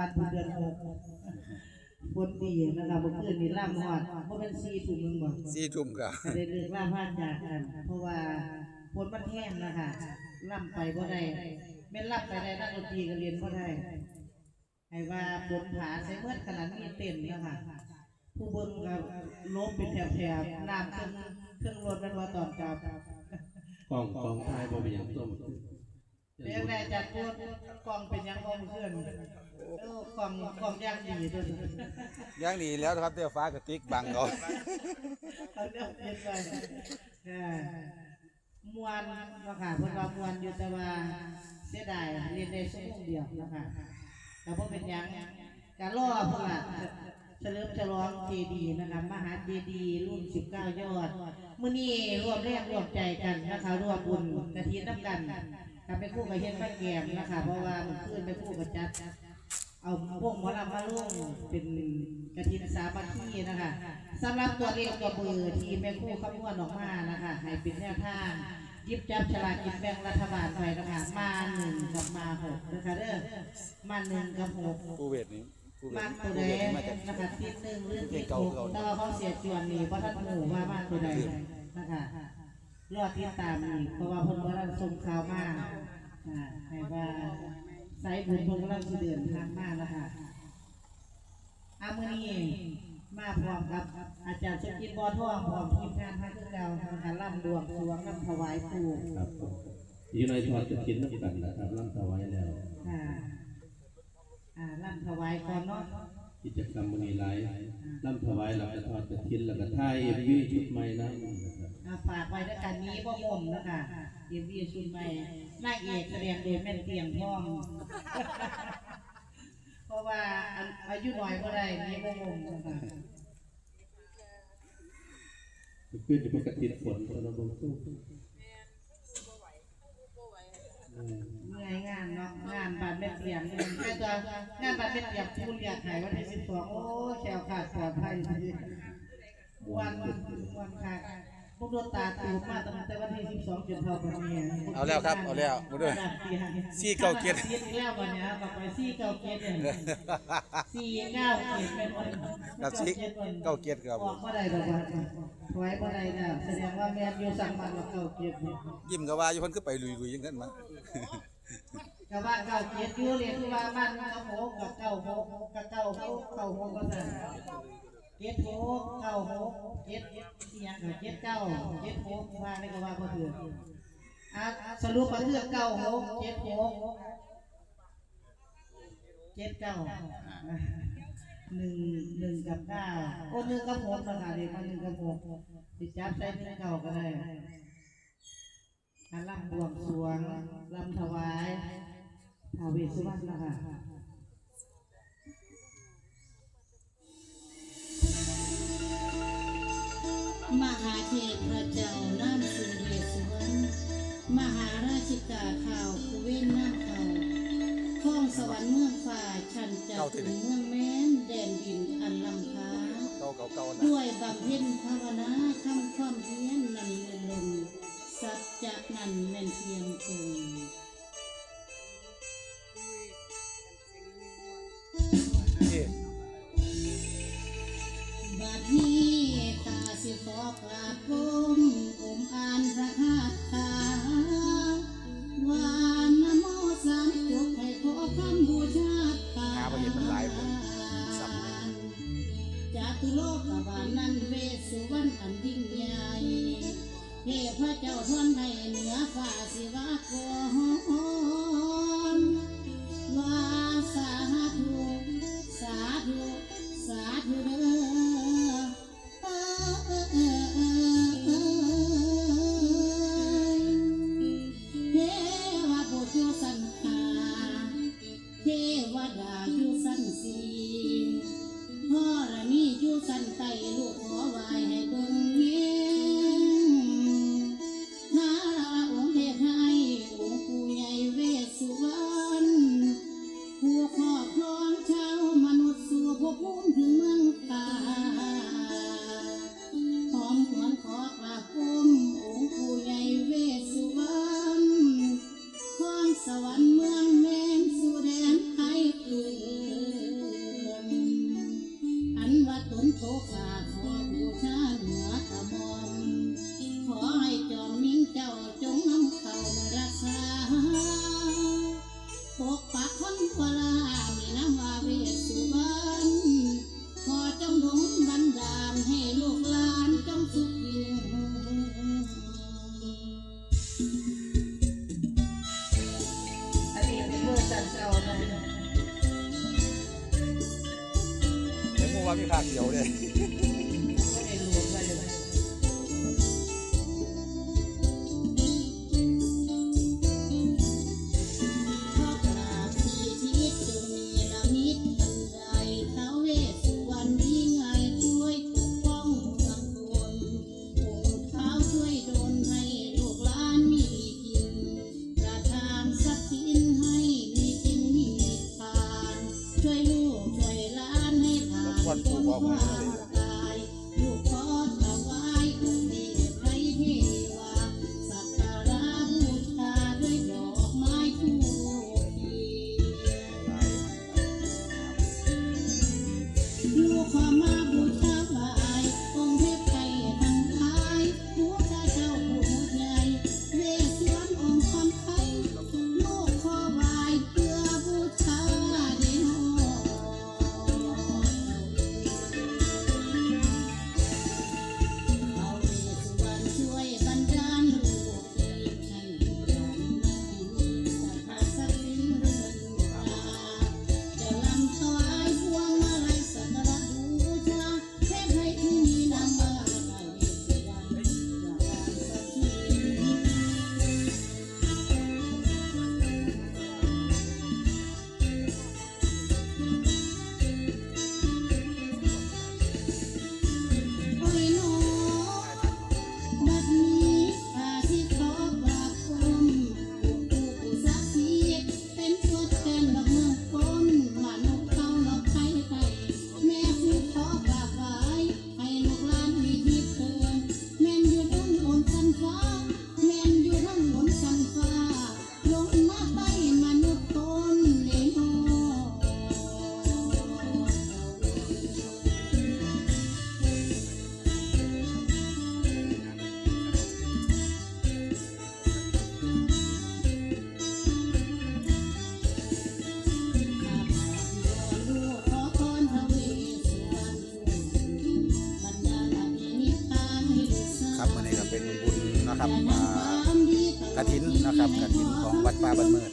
กันบานบุญเดือนหกฝนดีนะคะเมื่อคืนนี้ล่ำฮอดบ่เป็น4ทุ่มนึงบ่สี่ทุ่มครับก็ได้เลิกล่าพาจากกันเพราะว่าฝนมันแห้งนะคะล่ำไปบ่ได้แม่นล่ำไปได้นักดนตรีก็เรียนบ่ได้ให้ว่าฝนผาใส่เมื่อขนาดมีเต้นนะคะผู้เบิ่งก็ล้มเป็นแถวๆน้ำขึ้นเครื่องรถแล้วว่าตอนกลับกล้องกล้องถ่ายบ่เป็นหยังส้ม เรียกได้จัดพูดกล่องเป็นหยังกล่องเพื่อน เออกล่องกล่องย่างดีด้วยอย่างนี้แล้วนะครับเดี๋ยวฟ้ากระติกบังเขาเอาเรื่องเปลี่ยนไปอ่ามวนเนาะค่ะเพิ่นว่ามวนอยู่แต่ว่าเสียดายเรียนได้ชั่วโมงเดียวเนาะค่ะแต่บ่เป็นหยังการรอเพิ่นล่ะเฉลิมฉลองเจดีย์นะคะมหาเจดีย์รุ่น 19 ยอดมื้อนี้ร่วมแรงร่วมใจกันนะคะร่วมบุญกฐินน้ำกันกับไปคู่กับเฮ็ดพระแกมนะคะเพราะว่าเมื่อคืนไปคู่กับจัด เอาพวกหมอลำมาร่วมเป็นกระถินสามัคคีนะคะสำหรับตัวเลขตัวเบอร์ที่แม่ครู่คำนวณออกมานะคะให้เป็นแนวทางหยิบจับฉลากกินแบ่งรัฐบาลไปนะคะมาหนึ่งกับมาหกนะคะเด้อมาหนึ่งกับหกผู้เวทนี้ผู้เวมาทตัวใดผู้เวทมาจากนะคะติดหนึ่งหรือติดหกแต่ว่าเขาเสียจวนนี่เพราะท่านหมู่ว่ามาตัวใดนะคะรอติดตามอีกเพราะว่าเพิ่นกำลังส่งข่าวมาอ่าให้ว่า สายบุญพิ่นกำลังสิเดินทางมาแล้วค่ะอามือนี้มาพร้อมกับ อาจารย์สกินบอท่องพร้อมทีมงานพระคือเก่าทำการล่ำดวงสวงน้ำถวายปู่ครับอยู่ในทอดกระถินน้ำกันนะครับร่ำถวายแล้วอ่าอ่าล่ำถวายก่อนเนาะกิจกรรมมือนี้หลายร่ำถวายแล้วก็ทอดกระถินแล้วก็ถ่าย MV ชุดใหม่นะฝากไว้ด้วยกันนี้บ่ม่มนะคะเอ็มวีชุดใหม่ นางเอกแสดงโดยแม่นเตียงทอง เพราะว่าอันอายุน้อยก็ได้นี้บ่ม่มนะคะขึ้นอยู่กับกระถินฝนตอนบ่สู้เออเมื่อยงานเนาะงานบานแม่เตียงนี่แม่ตัวงานบานแม่เตียงผู้เรียกหายวันที่สิบสองโอ้แชวขาดปลอดภัยดีวันวันค่ะ พวกโดนตาตูดมาตั้งแต่วันที่12จนเท่าวันนี้เอาแล้วครับเอาแล้วมาด้วยซี่เก้าเกียรติซี่แล้ววันนี้กลับไปซี่เก้าเกียรติเนี่ยซี่เก้าเกียรติเป็นวันครับซี่เก้าเกียรติครับออกมาได้ดอกวันถอยมาได้แล้วแสดงว่าแม่นอยู่สั่งมันกับเก้าเกียรติเนี่ยยิ้มก็ว่าอยู่เพิ่นก็ไปลุยๆอย่างนั้นมาก็ว่าเก้าเกียรติอยู่เรียกคือว่ามันกับโหกับเก้าโหกับเก้าโหเก้าโหก็สั่น เจ็ดโหเก้าโหเจ็ดเอียเจ็ดเก้าเจ็ดโหว่านี่ก็ว่าบ่ถูกอะสรุปว่าเลือกเก้าหกเจ็ดหกเจ็ดเก้าหนึ่งหนึ่งกับเก้าโอ้หนึ่งกับหกนะคะเด็กมาหนึ่งกับหกติดจับใส่หนึ่งเก้าก็ได้ลำบวงสรวงลำถวายทาวเวสสุวรรณนะคะ มหาเทพพระเจ้าน้ำสุเดชสุวรรณมหาราชิกาข่าวคุเวนน้ำเขาท้องสวรรค์เมืองฟ้าชันจากถึงเมืองแม้นแดนดินอันลำคาเก่าเก่าๆนะด้วยบำเพ็ญภาวนาคำความเพียรนันเลื่อนลมสัจจะนันแม่นเทียงคง ป่าบันเมิด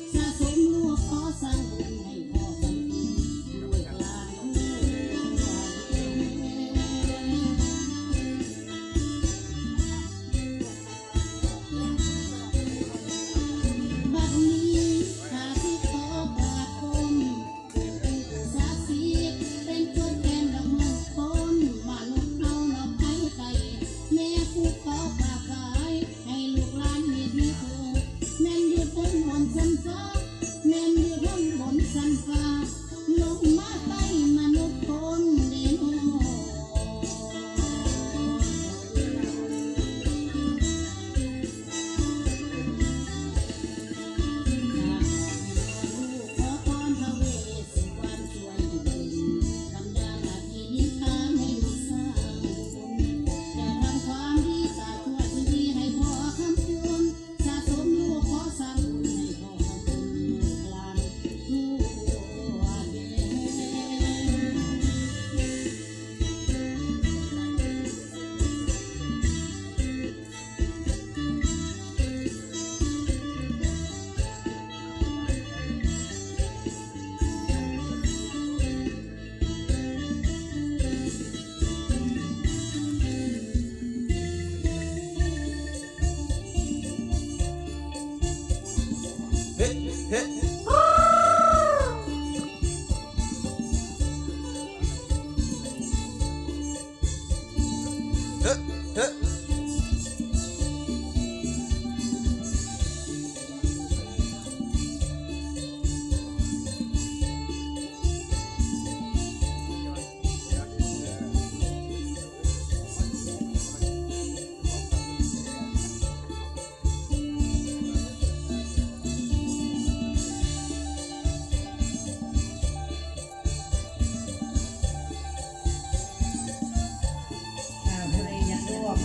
嘿。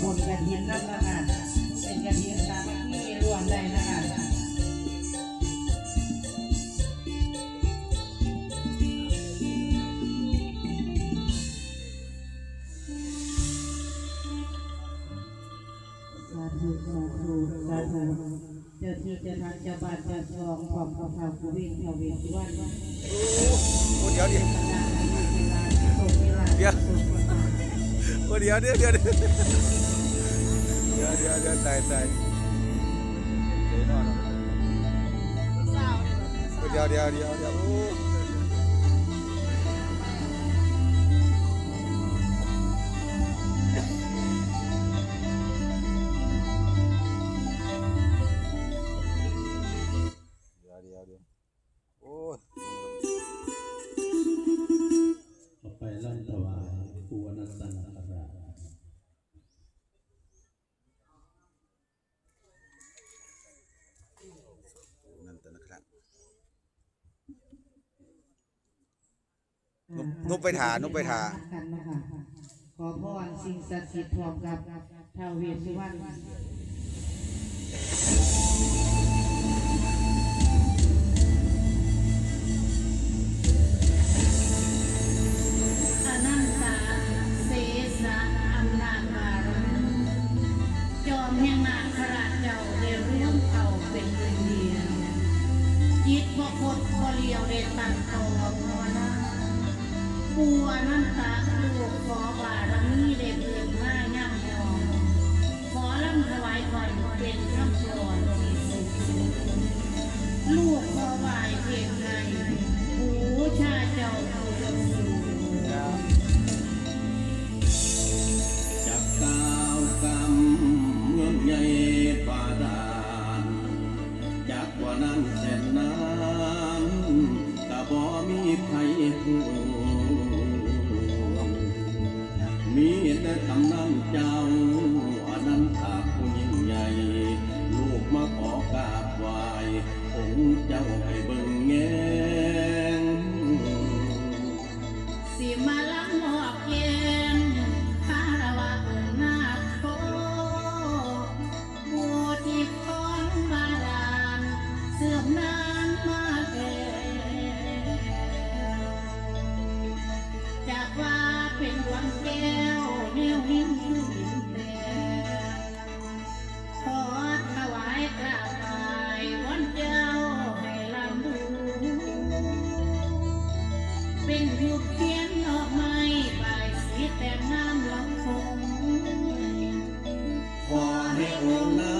บุกระเดียนนั่นนะคะเป็นกระถินสามัคคีรวมได้นะคะสาธุสาธุสาธุเจ้าที่เจ้าทางเจ้าบ้านเจ้าทองขอบพระพาภูวิงเทวินวันโอ้เดี๋ยวดิเดี๋ยวเดี๋ยวเดี๋ยวเดี๋ยว เดียวตายตายเดี๋ยวเดี๋ยวเดี๋ยวเดี๋ยว นุบนุไปถานุบไปถาขอพรสิ่งศักดิ์สิทธิ์พร้อมกับท้าวเวสุวรรณอนันตาเสสะอำนาจบารมีจอมแห่งนาคราชเจ้าเรีร่วมเก่าเป็นเดียวจิตบ่คดบ่เลียวเดตั้งโตภานา บัวน้ำตาโลกขอบารมีเด็ก Amen.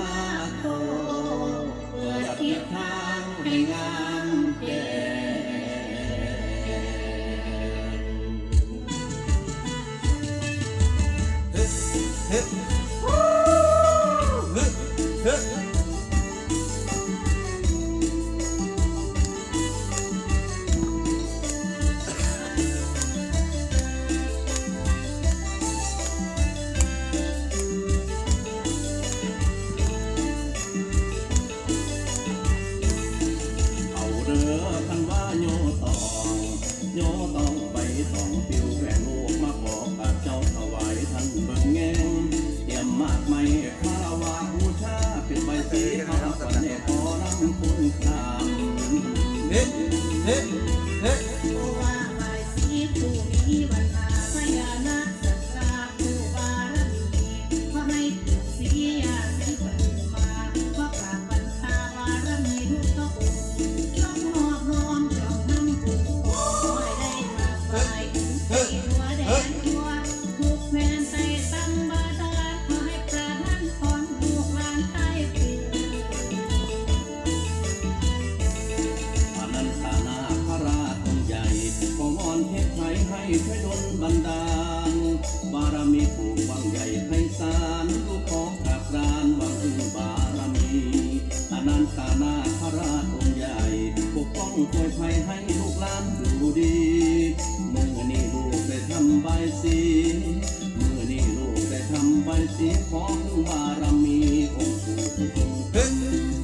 有往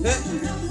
え？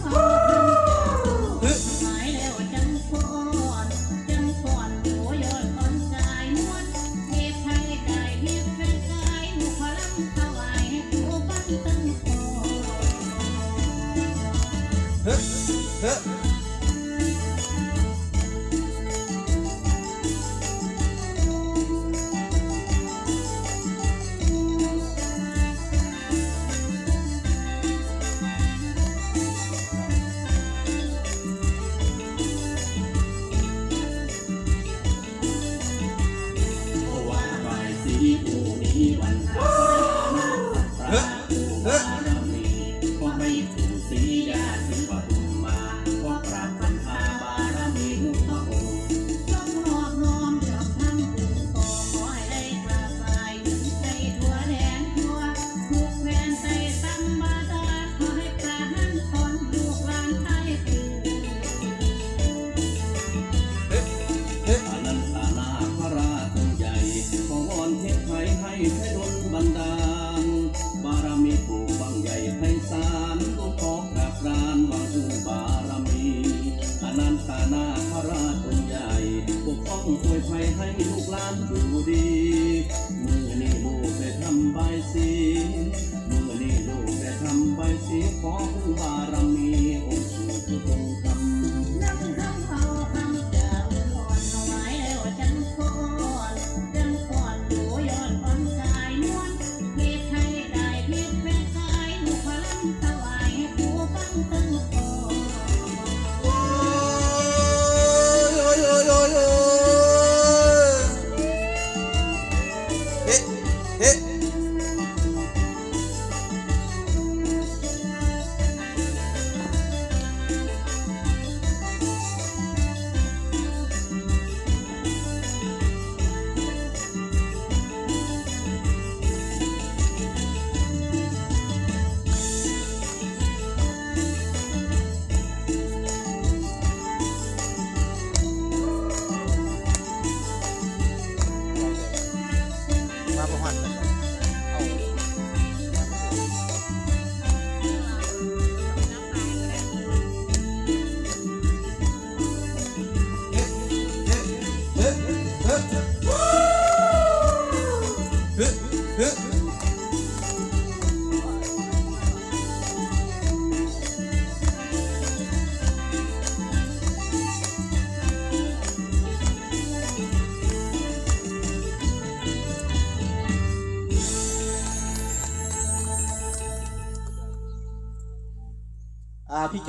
ในสารก็ขอกราบรานวังพึ่งบารมีอนันตานาคราชใหญ่ปกป้องป่วยภัยให้ลูกหลานอยู่ดีเมื่อนี่ลูกได้ทำใบสีมื่อนี่ลูกได้ทำใบสีขอพึ่งบารมี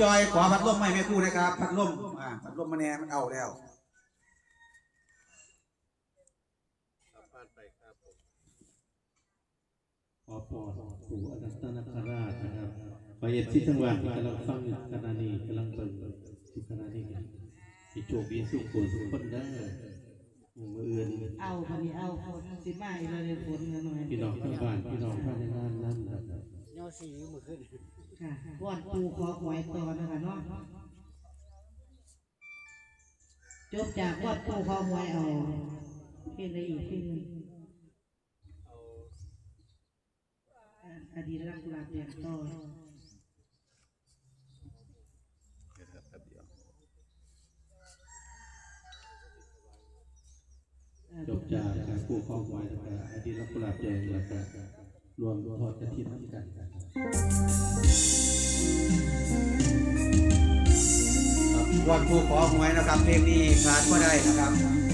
จอยขอพัดลมให้แม่ครูนะครับ พัดลมอ่าพัดลมมาแน่มันเอาแล้วขอพรปู่อนันตนาคราชนะครับขอเอ็ดที่จังหวัดที่กำลังฟังอยู่ขณะนี้กำลังเปิดอยู่ขณะนี้ที่โชคดีสุขผลสุขคนได้อมืออื่นเอาคนนี้เอาคนสิมาอีกแล้วเดี๋ยวฝนกันหน่อยพี่น้องทั้งบ้านพี่น้องภายในงานนั้นนะครับ ค่ะก่อนปูขอหวยต่อนะคะเนาะจบจากก่อนปูขอหวยเอาเพลงอะไรอีกเพลงหนึงอ่าอดีตรักกุหลาบแดงต่อจบจากการปลูกข้าวไว้แล้วก็อดีตรักกุหลาบแดงแล้วก็ รวมทอดกระถิ่นน้ำกันครับวันผู้ขอหวยนะครับเพลงนี้ขาดก็ได้นะครับ